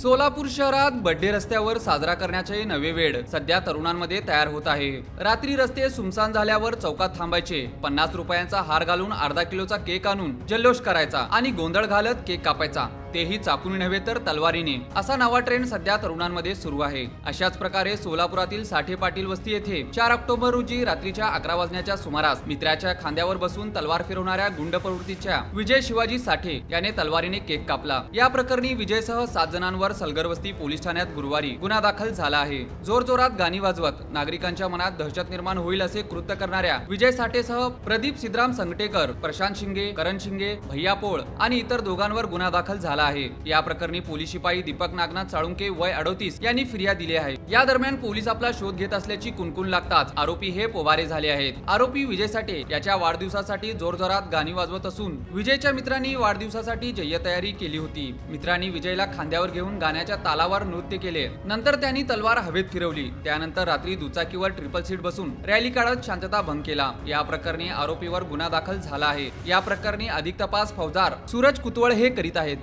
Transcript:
सोलापूर शहरात बड्डे रस्त्यावर साजरा करण्याचे नवे वेड सध्या तरुणांमध्ये तयार होत आहे. रात्री रस्ते सुमसान झाल्यावर चौकात थांबायचे. पन्नास रुपयांचा हार घालून अर्धा किलोचा केक आणून जल्लोष करायचा आणि गोंधळ घालत केक कापायचा. तेही चाकून नव्हे तर तलवारीने. असा नवा ट्रेंड सध्या तरुणांमध्ये सुरू आहे. अशाच प्रकारे सोलापुरातील साठे पाटील वस्ती येथे चार ऑक्टोबर रोजी रात्रीच्या अकरा वाजण्याच्या सुमारास मित्राच्या खांद्यावर बसून तलवार फिरवणाऱ्या गुंड प्रवृत्तीच्या विजय शिवाजी साठे याने तलवारीने केक कापला. या प्रकरणी विजयसह सात जणांवर सलगरवस्ती पोलीस ठाण्यात गुरुवारी गुन्हा दाखल झाला आहे. जोरजोरात गाणी वाजवत नागरिकांच्या मनात दहशत निर्माण होईल असे कृत्य करणाऱ्या विजय साठेसह प्रदीप सिद्धराम संगटेकर प्रशांत शिंगे करण शिंगे भैया पोळ आणि इतर दोघांवर गुन्हा दाखल झाला आहे. या प्रकरणी पोलीस शिपाई दीपक नागनाथ साळुंके वय अडोतीस यांनी फिर्याद दिली आहे. या दरम्यान पोलीस आपला शोध घेत असल्याची कुणकुण लागताच आरोपी हे पोवारे झाले आहेत. आरोपी विजय साठे याच्या वाढदिवसासाठी जोरजोरात गाणी वाजवत असून विजयच्या मित्रांनी वाढदिवसासाठी जय्य तयारी केली होती. मित्रांनी विजयला खांद्यावर घेऊन गाण्याच्या तालावर नृत्य केले. नंतर त्यांनी तलवार हवेत फिरवली. त्यानंतर रात्री दुचाकीवर ट्रिपल सीट बसून रॅली काढत शांतता भंग केला. या प्रकरणी आरोपीवर गुन्हा दाखल झाला आहे. या प्रकरणी अधिक तपास फौजदार सूरज कुतवळ हे करीत आहेत.